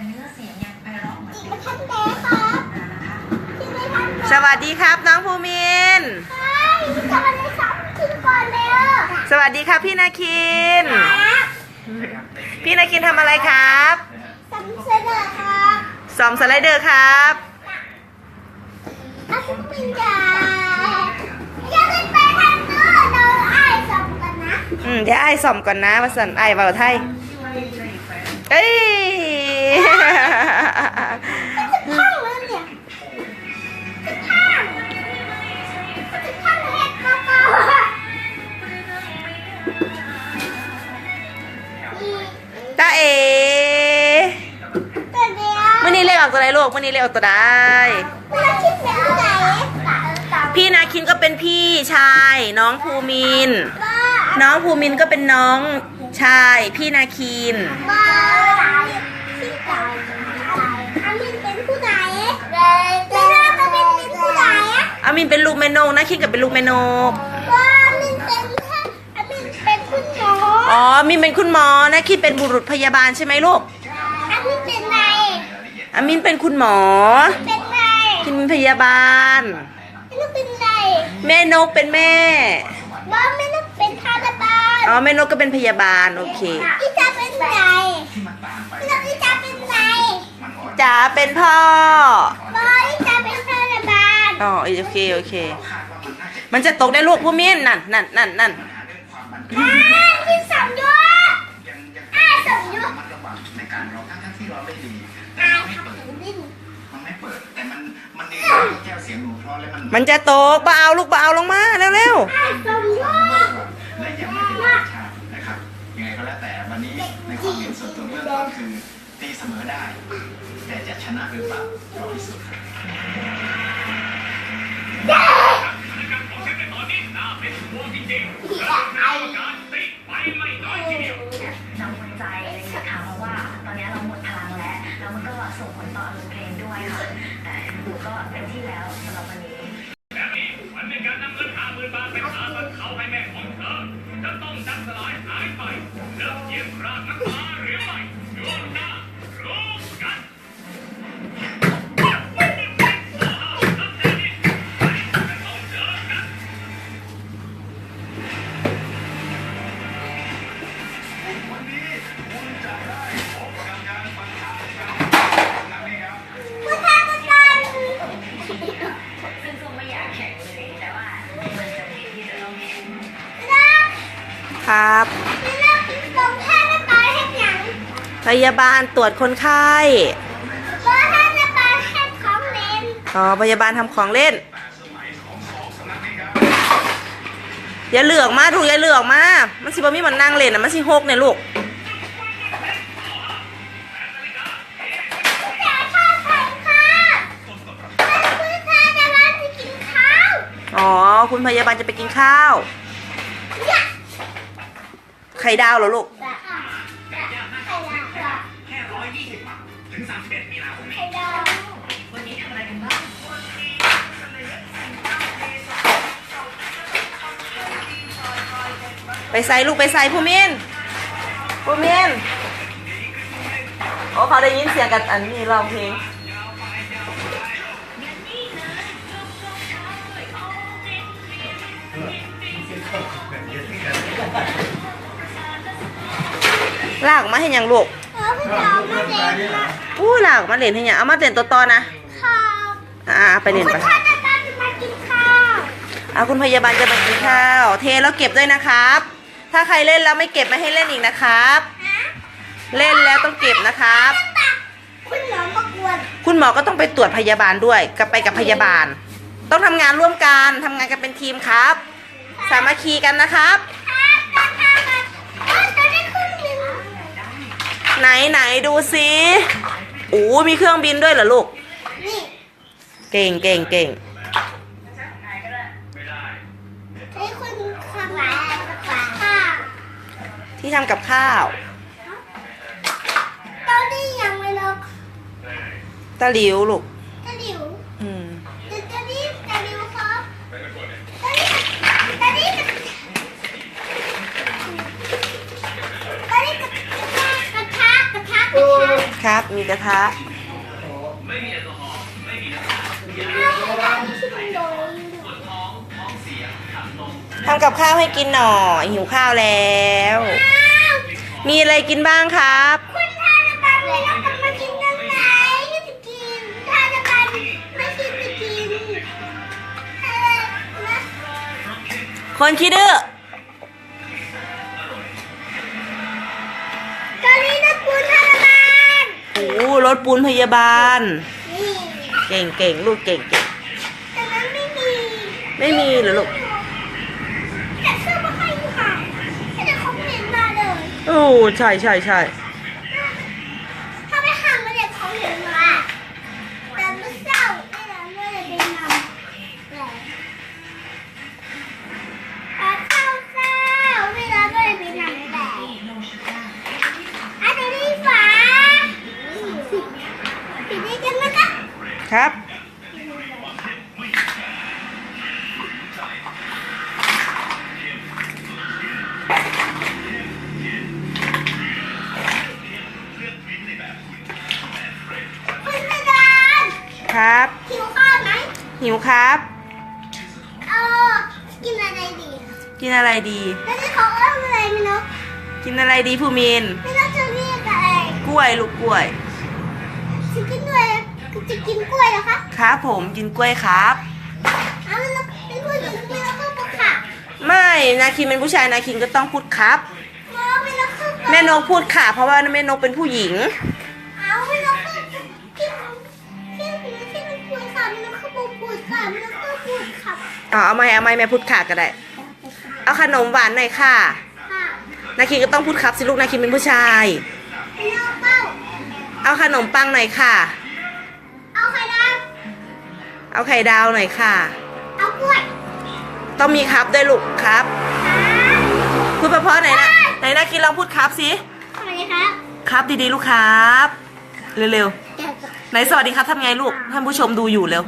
แต่เนื้อเสียงยังไพเราะเหมือนอีกเดิมามทันแดครับที่ไม่ทันแดสวัสดีครับน้องภูมิน ใช่จะมาได้สองทีก่อนเร็วสวัสดีครับพี่นาคินครับพี่นาคินทำอะไรครับสำเสนอครับซ่อมสไลเดอร์ครับ อาคุณปินจ่าอย่าขึ้นไปทางนู้นเราไอ้ายสองกันนะอืมเดี๋ยวไอ้ายซ่อมก่อนนะมาสั่นไอ้ายเบาไทย เอ้ยจะ พังแล้วเนี่ยจะพังจะพังเห็ดเก่าๆอะอีตาเอ๋ตัวเดียวมื่อนี้เลขออกตัวไหนลูกเมื่อนี้เลขออกตัวใดพี่นาคินก็เป็นพี่ชาย น้องภูมิน น้องภูมินก็เป็นน้องชาย พี่นาคิน อะอามินเป็นลูกแม่นกนาคินก็เป็นลูกแม่นกว่าอามินเป็นแค่อามินเป็นคุณหมออ๋อมินเป็นคุณหมอนาคินเป็นบุรุษพยาบาลใช่ไหมลูกอามินเป็นไงอามินเป็นคุณหมอ เป็นไงคินเป็นพยาบาลไม่รู้เป็นไงแม่นกเป็นแม่ว่าไม่ต้องเป็นทาสบาลอ๋อแม่นกก็เป็นพยาบาลโอเคอีจาเป็นไงไม่ต้องอีจาเป็นไงจ๋าเป็นพ่อ อ๋อโอเคโอเค มันจะตกได้ลูกผู้มินนั่นนั่นนั่นนั่นอ่าที่สมยุทธ์อ่าสมยุทธ์ในการร้องทั้งที่ร้องได้ดีแต่อ่ามันไม่เปิดมันไม่เปิดแต่มันมันดีแก้วเสียงหนูเพราะและมันมันจะตกเอาลูกเอาลงมาเร็วอ่าสมยุทธ์และยังไม่เป็นธรรมชานะครับยังไงก็แล้วแต่วันนี้ในความเห็นส่วนตัวเบื้องต้นคือตีเสมอได้ แต่จะชนะหรือเปล่ารอพิสูจน์ครับ หนูก็เต็มที่แล้วสำหรับวันนี้มันเป็นการนำเงินห้าหมื่นบาทไปหาเงินเขาให้แม่ของเธอ จะต้องดับสลายหายไปเลิกเยี่ยมราบน้ำตาหรือไม่ช่วงหน้ารู้กันผู้ ครับไม่เลิกลงท่าสบาลให้หยังพยาบาลตรวจคนไข้ว่าท่าสบาลให้ของเล่นอ๋อพยาบาลทำของเล่น อย่าเหลือกมาถูกอย่าเหลือกมา มันสิบ่มีมันนั่งเล่นนะมันสิหกเนี่ยลูกแต่ข้าวไข่ค่ะผู้ทาสบาลที่กินข้าวอ๋อ คุณพยาบาลจะไปกินข้าวเนี่ย ไข่ดาวเหรอลูกไขดาวไข่ดาวแค่ร้อยยี่สิบบาทถึงสามสิบเอ็ดมีนาคมนี้วันนี้ทำอะไรกันบ้างไปใส่ลูกไปใส่ผู้มินผู้มินโอ้เขาได้ยินเสียงกันอันนี้เร้องเพลง ลากออกมาให้หยังลูกเออพี่ดาวมาเล่นนะอู้ลากออกมาเล่นให้หยังเอามาเล่นตัวต่อนะข้าวอ่าไปเล่นคุณไปทาสบาลจะมากินข้าวเอาคุณพยาบาลจะมากินข้าวเทแล้วเก็บด้วยนะครับ ถ้าใครเล่นแล้วไม่เก็บไม่ให้เล่นอีกนะครับนะเล่นแล้วต้องเก็บนะครับตักคุณหมอประกวดคุณหมอก็ต้องไปตรวจพยาบาลด้วยกับไปกับพยาบาล ต้องทำงานร่วมกันทำงานกันเป็นทีมครับ สามัคคีกันนะครับ ครับราคาแบบเออจะได้ครึ่งหนึ่ง ไหนไหนดูสิโอ้มีเครื่องบินด้วยเหรอลูก นี่เก่งเก่งเก่งให้คุณทำอะไรสักอย่างค่ะที่ทำกับข้าวตอนนี้ยังไม่ลกตะหลิวลูก ตะหลิว อืม ตะตะลิวตะหลิวครับตะลิวตะลิวตะลิวกระทะกระทะกระทะกระทะ ครับ มีกระทะทำกับข้าวให้กินหน่อย หิวข้าวแล้ว มีอะไรกินบ้างครับคนคิดด้อ รถปูนพยาบาลนี่เก่งเก่งลูกเก่งเก่งแต่นั้นไม่มี ไม่มีเหรอลูกแต่เสื้อมาให้ค่ะแต่เขาเห็นมาเลย โอ้ใช่ใช่ใช่ ครับ เออกินอะไรดีกินอะไรดี แล้วที่เขาเอ้ยอะไรไม่รู้กินอะไรดีภูมิน ไม่รู้จะเรียกอะไรกล้วยลูกกล้วย จะกินด้วยจะกินกล้วยเหรอคะครับผมกินกล้วยครับ เอาแล้วเป็นผู้หญิงไม่แล้วก็ปะค่ะไม่นาคินเป็นผู้ชายนาคินก็ต้องพูดครับ มองไม่แล้วก็ปะแม่นกพูดค่ะ เพราะว่าแม่นกเป็นผู้หญิง เอาไม่แม่แล้วก็พูดค่ะอ๋อเอาไม่เอาไม่แม่พูดค่ะก็ได้ เอาขนมหวานหน่อยค่ะ ค่ะนาคินก็ต้องพูดครับสิลูกนาคินเป็นผู้ชายไม่แล้วเป้า เอาขนมปังหน่อยค่ะ เอาไข่ดาวเอาไข่ดาวหน่อยค่ะ เอากล้วยต้องมีครับด้วยลูกครับ พูดเพราะๆหน่อยนะไหนนาคินลองพูดครับสิ สวัสดีครับครับดีๆลูกครับ เร็วเดี๋ยวๆไหนสวัสดีครับทำไงลูกท่านผู้ชมดูอยู่เร็ว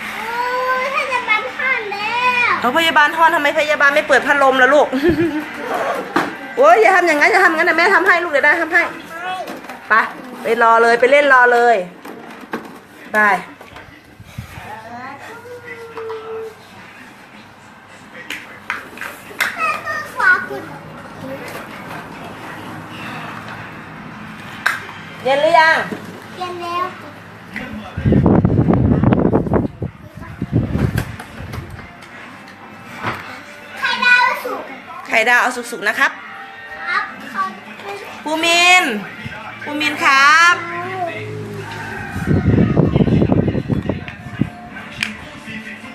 โอ้ยถ้าจะบันทันแล้ว เอาพยาบาลทอนทำไมพยาบาลไม่เปิดพัดลมล่ะลูก โอ้ยอย่าทำอย่างนั้นอย่าทำอย่างนั้นนะแม่ทำให้ลูกเดี๋ยวได้ทำให้ไปไปรอเลยไปเล่นรอเลยไปแม่ต้องขวาคุณเย็นหรือยังเรียนแล้ว ข่ดาวเอาสุกๆนะครับ ครับเขาเป็นภูมินภูมินครับ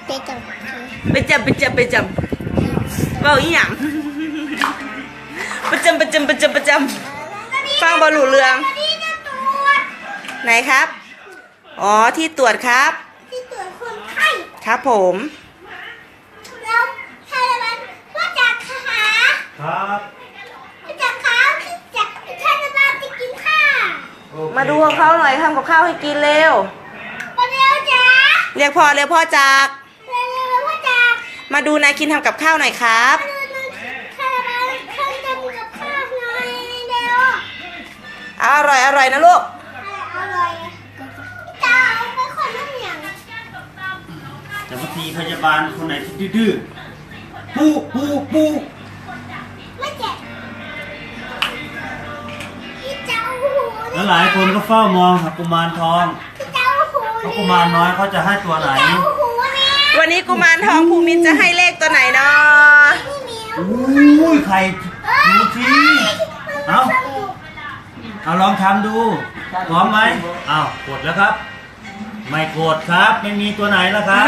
เด็กจังไปจำไปจำไปจำเบาอีหยังประจำประจำประจำประจำฟังบอลลูเรือง นี่จะตรวจไหนครับ อ๋อที่ตรวจครับ ที่ตรวจคนไข้ ครับผม แล้วใครละมันว่าจากขา ครับว่าจากขาที่จากใครละมันจะกินข้าวมาดูของเขาหน่อยทำกับข้าวให้กินเร็ว มาเร็วจ้าเรียกพ่อเรียกพ่อจาก เร็วเร็วว่าจากมาดูนายคินทำกับข้าวหน่อยครับ มาดูนึงใครละมันใครจะมีกับข้าวหน่อยเร็วเอาอร่อยอร่อยนะลูกอร่อยจะเอาไปคนละอย่างแต่บางทีพยาบาลคนไหนที่ดื้อๆปูปูปู แล้วหลายคนก็เฝ้ามองครับกุมารทองพี่เจ้าหูเพราะกุมารน้อยเขาจะให้ตัวไหนเจ้าหูเนี่ยวันนี้กุมารทองภูมินจะให้เลขตัวไหนเนาะพี่เหมียวอู้ยใครดูทีเอาสนุกเอาลองทำดูพร้อมไหมเอากดแล้วครับ ไม่กดครับ ไม่มีตัวไหนแล้วครับ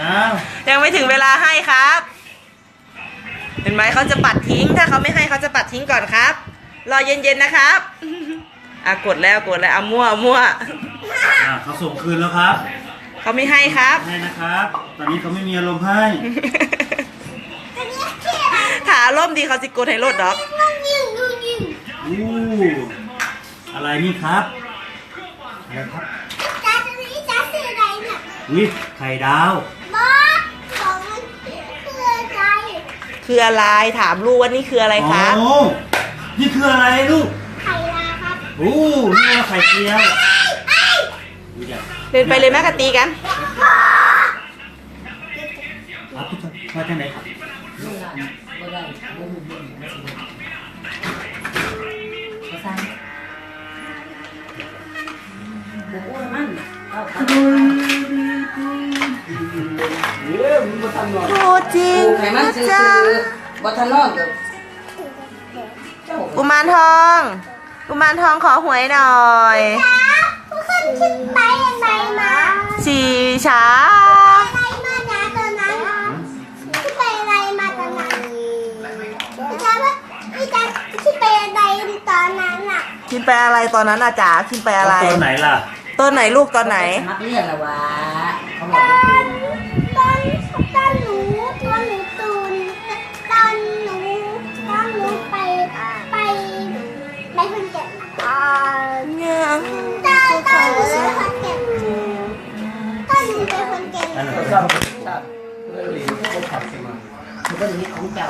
นะยังไม่ถึงเวลาให้ครับ เห็นไหมเขาจะปัดทิ้ง ถ้าเขาไม่ให้เขาจะปัดทิ้งก่อนครับ รอเย็นๆนะครับ อะกดแล้วกดแล้วเอามั่วมั่วอะเขาส่งคืนแล้วครับเขาไม่ให้ครับ ให้นะครับ ตอนนี้เขาไม่มีอารมณ์ให้อันนี้ที่อะไรถาล่มดีเขาสิกดให้รถดอกงงยิงงงยิงอู้อะไรนี่ครับอะไรครับจ้าตัวนี้จ้าสื่ออะไรเนี่ยวิไข่ดาวบอสของมันคืออะไรคืออะไรถามลูกว่านี่คืออะไรครับโอ้นี่คืออะไรลูกไข่ลาครับโอู้นี่ว่าไข่เจียวดูอย่างเดินไปเลยแม่กะตีกันอะพี่มาจากไหนครับโอ้จริงให้มันนะซื้อจ๊ะๆบ่ทันนอนก็เจ้ากุมารทอง กุมารทองขอหวยหน่อยทุกคนคิดไปอะไรมาสีช้าอะไรมานะตอนนั้นคิดไปอะไรมาตอนนั้นพี่จ๊ะว่าพี่จ๊ะคิดไปอะไรตอนนั้นอะคินไปอะไรตอนนั้นอะจ๋าคินไปอะไร ตอนไหนล่ะต้นไหนลูกตอนไหน มักเรียนละวะ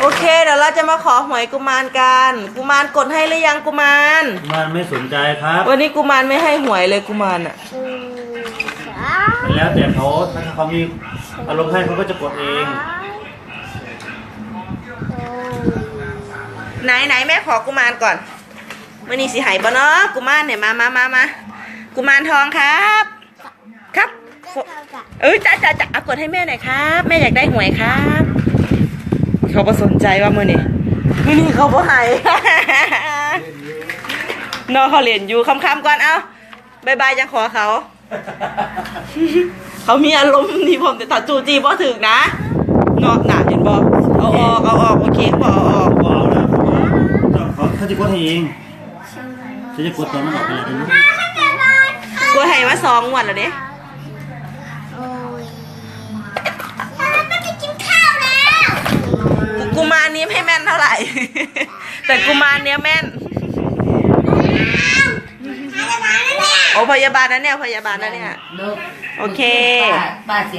โอเค เดี๋ยวเราจะมาขอหวยกุมารกัน กุมารกดให้หรือยังกุมาร มันไม่สนใจครับ วันนี้กุมารไม่ให้หวยเลยกุมารอะมันแล้วแต่เขาถ้าเขามีอารมณ์ให้เขาก็จะกดเอง ไหนไหนแม่ขอกุมารก่อนมื่อนี้สิใหายปะเนาะกุมารเนี่ยมามามามากุมารทองครับ ครับ เอ้ยจ้าจ้าจ้าเอากดให้แม่หน่อยครับแม่อยากได้หวยครับ เขาประสนใจว่ามื่อนี้มื่อนี้เขาบ่ให้นอเขาเรียนอยู่คำๆก่อนเอาบายบายจะขอเขา เขามีอารมณ์นี่ผมแต่ตัดจูจีบ่ถึกนะเนาะหนาเห็นบ่เอาออกเอาออกโอเคเขาบอกเอาออกก็เอาแล้วเขาเขาจะกดให้เองจะจะกดตอนมันออกไปเลยกันกล้วยไห้มาสองงวันแล้วเด้ กูกุมารนี้ไม่แม่นเท่าไหร่ แต่กุมารเนี้ยแม่น โอ้พยาบาลนะเนี่ยพยาบาลนะเนี่ยเลิกโอเค ป้าป้าเสีย